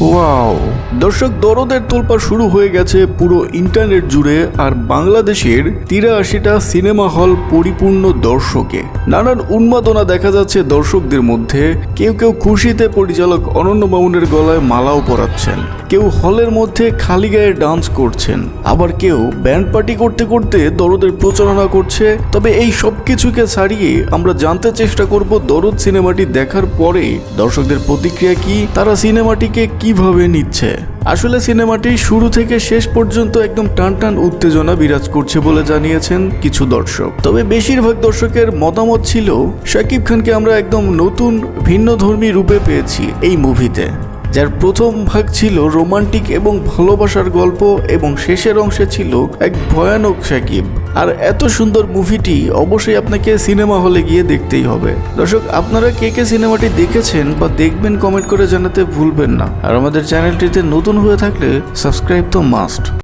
Wow দর্শক, দরদের তোলপা শুরু হয়ে গেছে পুরো ইন্টারনেট জুড়ে আর বাংলাদেশের তিরাশিটা সিনেমা হল পরিপূর্ণ দর্শকে। নানান উন্মাদনা দেখা যাচ্ছে দর্শকদের মধ্যে। কেউ কেউ খুশিতে পরিচালক অনন্য মামুনের গলায় মালাও পরাচ্ছেন। কেউ হলের মধ্যে খালি গায়ে ডান্স করছেন। আবার কেউ ব্যান্ড পার্টি করতে করতে দরদের প্রচারণা করছে। তবে এই সব কিছুকে ছাড়িয়ে আমরা জানতে চেষ্টা করব দরদ সিনেমাটি দেখার পরে। দর্শকদের প্রতিক্রিয়া কি? তারা সিনেমাটিকে কীভাবে নিচ্ছে? আসলে সিনেমাটি শুরু থেকে শেষ পর্যন্ত একদম টান টান উত্তেজনা বিরাজ করছে বলে জানিয়েছেন কিছু দর্শক। তবে বেশিরভাগ দর্শকের মতামত ছিল, শাকিব খানকে আমরা একদম নতুন, ভিন্নধর্মী রূপে পেয়েছি এই মুভিতে। যার প্রথম ভাগ ছিল রোমান্টিক এবং ভালোবাসার গল্প এবং শেষের অংশে ছিল এক ভয়ানক সাকিব। আর এত সুন্দর মুভিটি অবশ্যই আপনাকে সিনেমা হলে গিয়ে দেখতেই হবে। দর্শক, আপনারা কে কে সিনেমাটি দেখেছেন বা দেখবেন কমেন্ট করে জানাতে ভুলবেন না। আর আমাদের চ্যানেলটিতে নতুন হয়ে থাকলে সাবস্ক্রাইব তো মাস্ট।